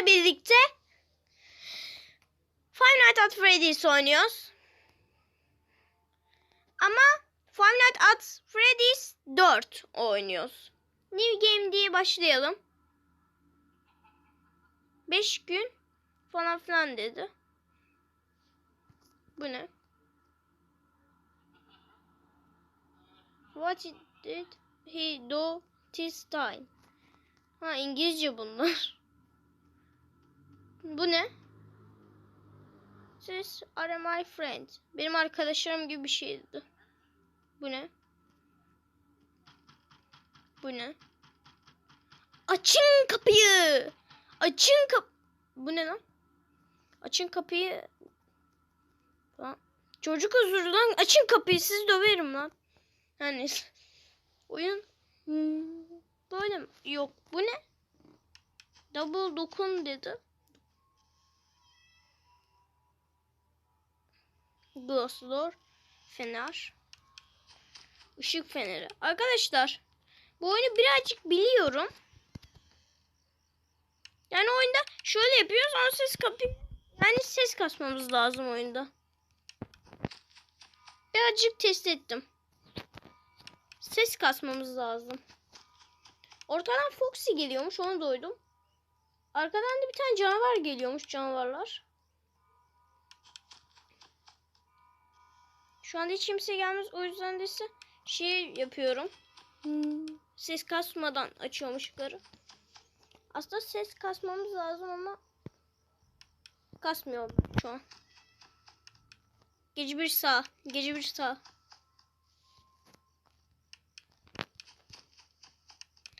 sizlerle birlikte Five Nights at Freddy's oynuyoruz. Ama Five Nights at Freddy's 4 oynuyoruz. New Game diye başlayalım. 5 gün falan filan dedi. Bu ne? What did he do this time? Ha İngilizce bunlar. Bu ne? Siz are my friend. Benim arkadaşlarım gibi bir şeydi. Bu ne? Bu ne? Açın kapıyı. Açın kap... Bu ne lan? Açın kapıyı. Lan. Çocuk özürü lan. Açın kapıyı siz döverim lan. Yani oyun hmm, böyle mi? Yok. Bu ne? Double dokun dedi. Glass door. Fener. Işık feneri. Arkadaşlar bu oyunu birazcık biliyorum. Yani oyunda şöyle yapıyoruz ama ses kapı yani ses kasmamız lazım oyunda. Birazcık test ettim. Ses kasmamız lazım. Ortadan Foxy geliyormuş onu duydum. Arkadan da bir tane canavar geliyormuş canavarlar. Şu anda hiç kimse gelmez. O yüzden de size şey yapıyorum. Ses kasmadan açıyorum ışıkları. Aslında ses kasmamız lazım ama kasmıyor şu an. Gece bir sağ. Gece bir sağ.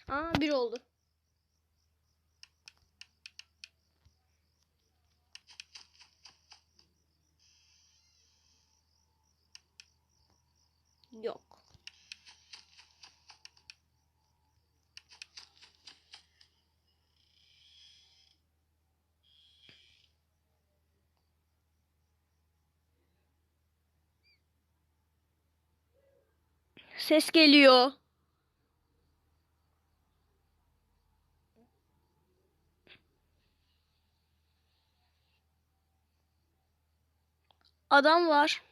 Aa bir oldu. Yok. Ses geliyor. Adam var.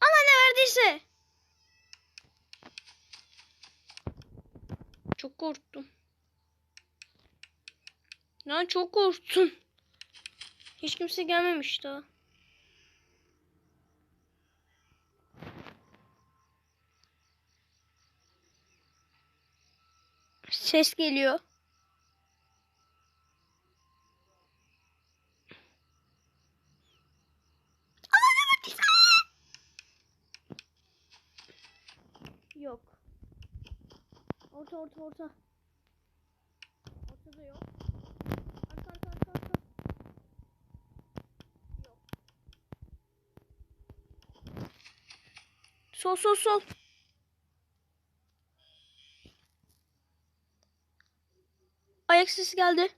Ama ne verdiyse. Çok korktum. Lan çok korktum. Hiç kimse gelmemiş daha. Ses geliyor. Yok. Orta orta orta. Ortada yok. Arka arka arka arka. Yok. Sol sol sol. Ayak sesi geldi.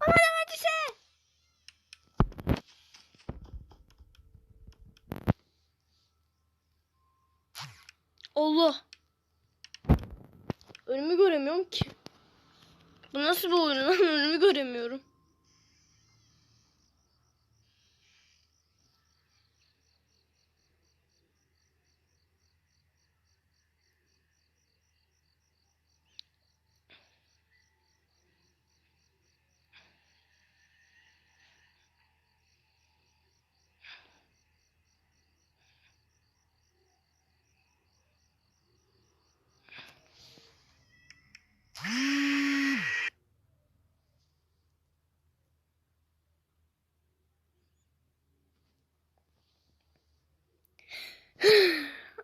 Bana ne verdiyse. Allah. Önümü göremiyorum ki. Bu nasıl bir oyun lan? Önümü göremiyorum.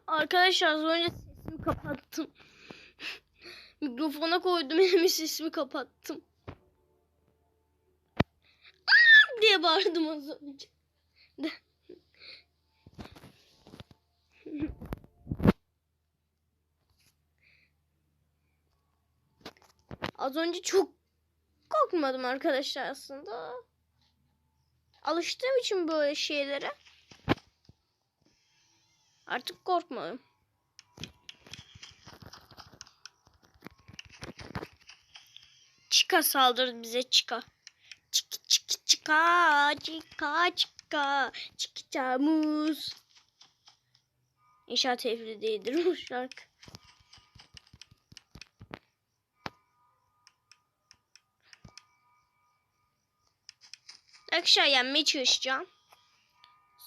Arkadaşlar az önce sesimi kapattım. Mikrofona koydum elimi sesimi kapattım. Aa! diye bağırdım az önce. az önce çok korkmadım arkadaşlar aslında. Alıştığım için böyle şeylere artık korkmadım. Çika saldırdı bize Çika. Çiki çiki çika çika çika çiki muz. İnşaat evli değildir bu şarkı. Arkadaşlar yenmeye çalışacağım.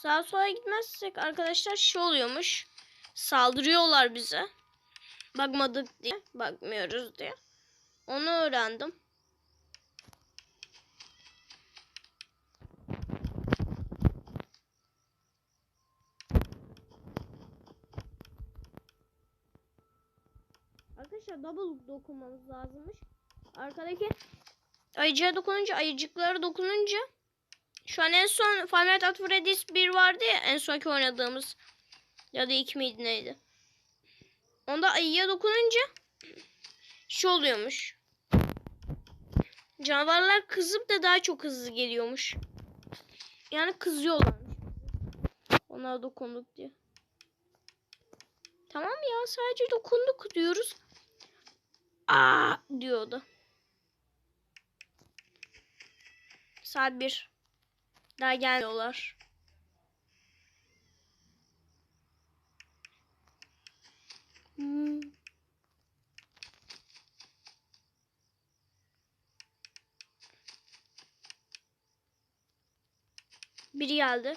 Sağa sola gitmezsek arkadaşlar şey oluyormuş. Saldırıyorlar bize. Bakmadık diye. Bakmıyoruz diye. Onu öğrendim. Arkadaşlar double dokunmamız lazımmış. Arkadaki ayıcığa dokununca, ayıcıklara dokununca şu an en son Five Nights at Freddy's 1 vardı ya en sonki oynadığımız ya da 2 miydi neydi? Onda ayıya dokununca şu oluyormuş. Canavarlar kızıp da daha çok hızlı geliyormuş. Yani kızıyorlarmış. Ona dokunduk diye. Tamam ya sadece dokunduk diyoruz. Aa diyordu. Saat 1. Daha gelmiyorlar. Hmm. Biri geldi.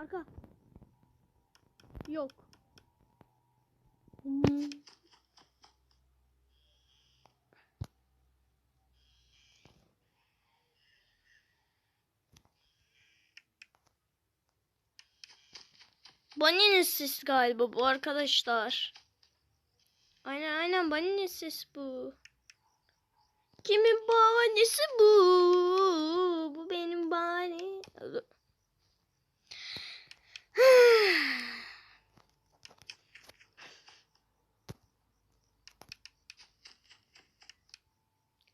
Arka. Yok. Hmm. Bunny'nin sesi galiba bu arkadaşlar. Aynen aynen Bunny'nin sesi bu. Kimin bahanesi bu? Bu benim bahane.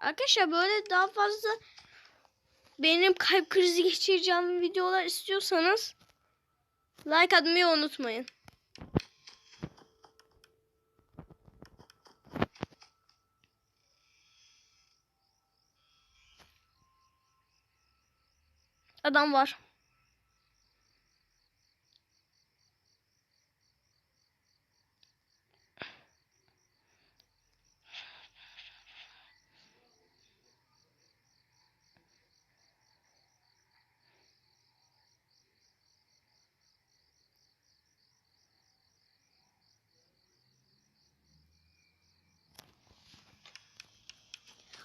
Arkadaşlar böyle daha fazla benim kalp krizi geçireceğim videolar istiyorsanız like atmayı unutmayın. Adam var.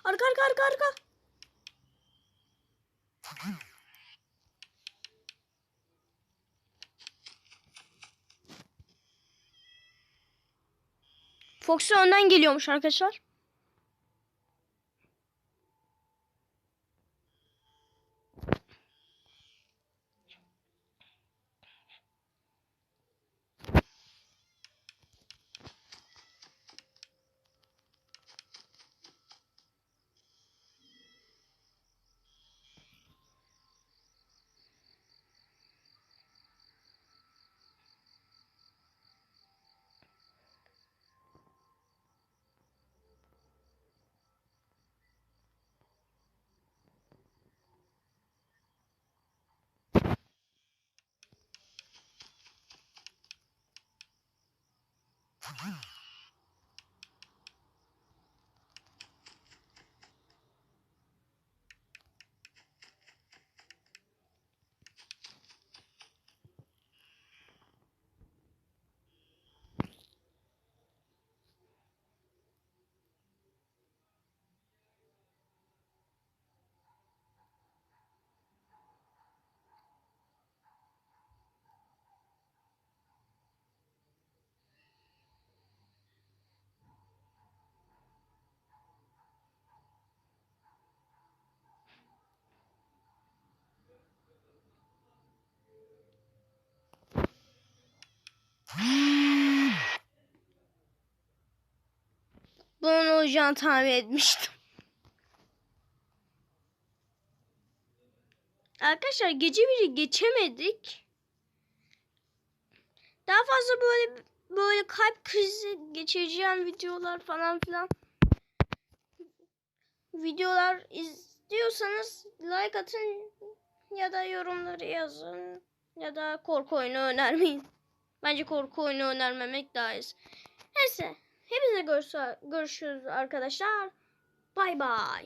Arka arka arka arka. Foxy önden geliyormuş arkadaşlar. Wow. Olacağını tahmin etmiştim. Arkadaşlar gece biri geçemedik. Daha fazla böyle böyle kalp krizi geçireceğim videolar falan filan videolar izliyorsanız like atın ya da yorumları yazın ya da korku oyunu önermeyin. Bence korku oyunu önermemek daha iyi. Neyse. Hepinize görüşürüz arkadaşlar. Bay bay.